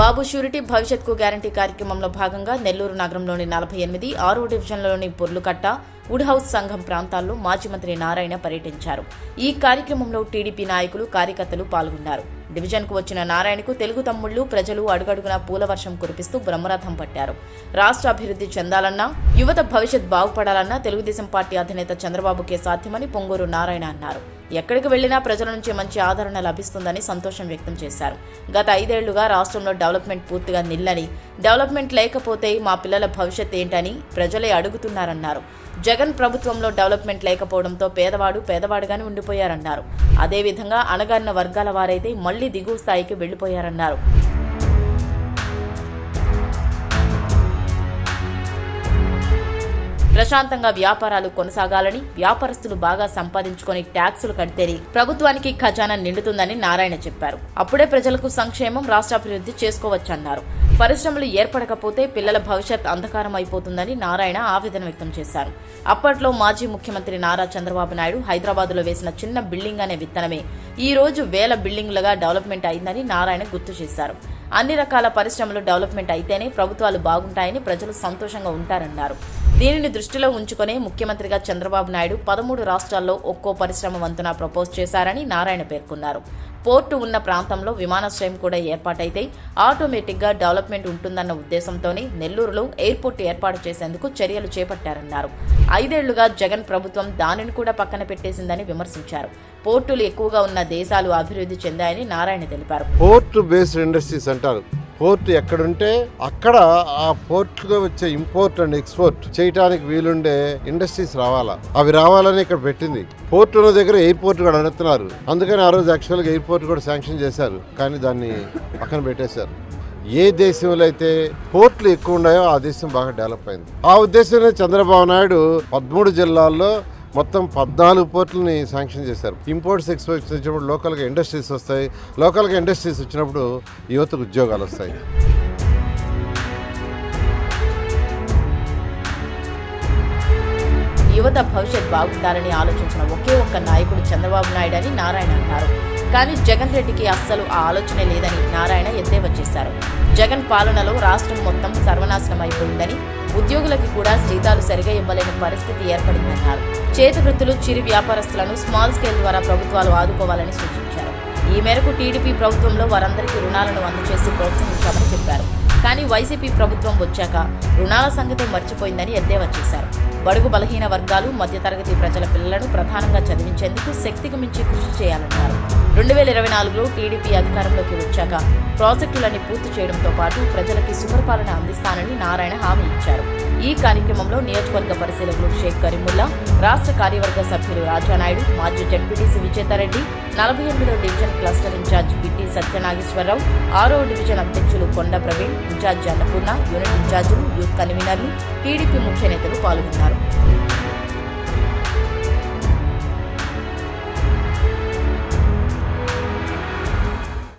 బాబు surety భవిష్యత్కు guarantee కార్యక్రమంలో భాగంగా నెల్లూరు నగరంలోని నలభై ఎనిమిది ఆరో డివిజన్లోని బొర్లుకట్ట వుడ్ హౌస్ సంఘం ప్రాంతాల్లో మాజీ మంత్రి నారాయణ పర్యటించారు. ఈ కార్యక్రమంలో టీడీపీ నాయకులు కార్యకర్తలు పాల్గొన్నారు. డివిజన్కు వచ్చిన నారాయణకు తెలుగు తమ్ముళ్ళు ప్రజలు అడుగడుగున పూల వర్షం కురిపిస్తూ బ్రహ్మరథం పట్టారు. రాష్ట్ర అభివృద్ధి చెందాలన్నా యువత భవిష్యత్ బాగుపడాలన్నా తెలుగుదేశం పార్టీ అధినేత చంద్రబాబుకే సాధ్యమని పొంగూరు నారాయణ అన్నారు. ఎక్కడికి వెళ్ళినా ప్రజల నుంచి మంచి ఆదరణ లభిస్తుందని సంతోషం వ్యక్తం చేశారు. గత ఐదేళ్ళుగా రాష్ట్రంలో డెవలప్మెంట్ పూర్తిగా నిల్లని డెవలప్మెంట్ లేకపోతే మా పిల్లల భవిష్యత్ ఏంటని ప్రజలే అడుగుతున్నారన్నారు. జగన్ ప్రభుత్వంలో డెవలప్మెంట్ లేకపోవడంతో పేదవాడు పేదవాడుగానే ఉండిపోయారన్నారు. అదేవిధంగా అణగారిన వర్గాల వారైతే మళ్ళీ దిగువ స్థాయికి వెళ్ళిపోయారన్నారు ప్రశాంతంగా వ్యాపారాలు కొనసాగాలని వ్యాపారస్తులు బాగా సంపాదించుకొని ట్యాక్సులు కడితేనే ప్రభుత్వానికి ఖజానా నిండుతుందని నారాయణ చెప్పారు. అప్పుడే ప్రజలకు సంక్షేమం రాష్ట్రాభివృద్ధి చేసుకోవచ్చన్నారు. పరిశ్రమలు ఏర్పడకపోతే పిల్లల భవిష్యత్ అంధకారం అయిపోతుందని నారాయణ ఆవేదన వ్యక్తం చేశారు. అప్పట్లో మాజీ ముఖ్యమంత్రి నారా చంద్రబాబు నాయుడు హైదరాబాద్లో వేసిన చిన్న బిల్డింగ్ అనే విత్తనమే ఈ రోజు వేల బిల్డింగ్లుగా డెవలప్మెంట్ అయిందని నారాయణ గుర్తు చేశారు. అన్ని రకాల పరిశ్రమలు డెవలప్మెంట్ అయితేనే ప్రభుత్వాలు బాగుంటాయని ప్రజలు సంతోషంగా ఉంటారన్నారు. దీనిని దృష్టిలో ఉంచుకునే ముఖ్యమంత్రిగా చంద్రబాబు నాయుడు పదమూడు రాష్ట్రాల్లో ఒక్కో పరిశ్రమ వంతున ప్రపోజ్ చేశారని నారాయణ పేర్కొన్నారు. పోర్టు ఉన్న ప్రాంతంలో విమానాశ్రయం కూడా ఏర్పాటైతే ఆటోమేటిక్గా డెవలప్మెంట్ ఉంటుందన్న ఉద్దేశంతోనే నెల్లూరులో ఎయిర్పోర్ట్ ఏర్పాటు చేసేందుకు చర్యలు చేపట్టారన్నారు. ఐదేళ్ళుగా జగన్ ప్రభుత్వం దానిని కూడా పక్కన పెట్టేసిందని విమర్శించారు. పోర్టులు ఎక్కువగా ఉన్న దేశాలు అభివృద్ధి చెందాయని నారాయణ తెలిపారు. పోర్టు బేస్డ్ ఇండస్ట్రీస్ అంటారు. పోర్ట్ ఎక్కడుంటే అక్కడ ఆ పోర్ట్గా వచ్చే ఇంపోర్ట్ అండ్ ఎక్స్పోర్ట్ చేయడానికి వీలుండే ఇండస్ట్రీస్ రావాలా? అవి రావాలని ఇక్కడ పెట్టింది. పోర్ట్ ఉన్న దగ్గర ఎయిర్పోర్ట్ కూడా అడుగుతున్నారు. అందుకని ఆ రోజు యాక్చువల్గా ఎయిర్పోర్ట్ కూడా శాంక్షన్ చేశారు. కానీ దాన్ని పక్కన పెట్టేశారు. ఏ దేశంలో అయితే పోర్ట్లు ఎక్కువ ఉన్నాయో ఆ దేశం బాగా డెవలప్ అయింది. ఆ ఉద్దేశంలో చంద్రబాబు నాయుడు పదమూడు జిల్లాల్లో మొత్తం పద్నాలుగు పోర్టులని శాంక్షన్ చేశారు. ఇంపోర్ట్స్ ఎక్స్పోర్ట్స్ వచ్చినప్పుడు లోకల్గా ఇండస్ట్రీస్ వస్తాయి. లోకల్గా ఇండస్ట్రీస్ వచ్చినప్పుడు యువతకు ఉద్యోగాలు వస్తాయి. యువత భవిష్యత్ బాగుండాలని ఆలోచించిన ఒకే ఒక్క నాయకుడు చంద్రబాబు నాయుడు అని నారాయణ అన్నారు కానీ జగన్ రెడ్డికి అస్సలు ఆ ఆలోచనే లేదని నారాయణ ఎద్దేవా చేశారు. జగన్ పాలనలో రాష్ట్రం మొత్తం సర్వనాశనం అయిపోయిందని ఉద్యోగులకి కూడా జీతాలు సరిగా ఇవ్వలేని పరిస్థితి ఏర్పడిందన్నారు. చేతి వృత్తులు చిరు వ్యాపారస్తులను స్మాల్ స్కేల్ ద్వారా ప్రభుత్వాలు ఆదుకోవాలని సూచించారు. ఈ మేరకు టీడీపీ ప్రభుత్వంలో వారందరికీ రుణాలను అందజేసి ప్రోత్సహించామని చెప్పారు. కానీ వైసీపీ ప్రభుత్వం వచ్చాక రుణాల సంగతి మర్చిపోయిందని ఎద్దేవా చేశారు. బడుగు బలహీన వర్గాలు మధ్యతరగతి ప్రజల పిల్లలను ప్రధానంగా చదివించేందుకు శక్తికి మించి కృషి చేయాలన్నారు. రెండు వేల ఇరవై నాలుగులో టీడీపీ అధికారంలోకి వచ్చాక ప్రాజెక్టులన్నీ పూర్తి చేయడంతో పాటు ప్రజలకి సుపరిపాలన అందిస్తానని నారాయణ హామీ ఇచ్చారు. ఈ కార్యక్రమంలో నియోజకవర్గ పరిశీలకులు షేక్ కరీముల్లా రాష్ట్ర కార్యవర్గ సభ్యులు రాజానాయుడు మాజీ జడ్పీటీసీ విజేతారెడ్డి నలభై ఎనిమిదో division cluster incharge Pitti Satyanageswara Rao ఆరో డివిజన్ అధ్యక్షులు కొండ ప్రవీణ్ ఇన్ఛార్జ్ అన్నపూర్ణ యూనిట్ ఇన్ఛార్జీలు యూత్ కన్వీనర్లు టీడీపీ ముఖ్య నేతలు పాల్గొన్నారు. Claro.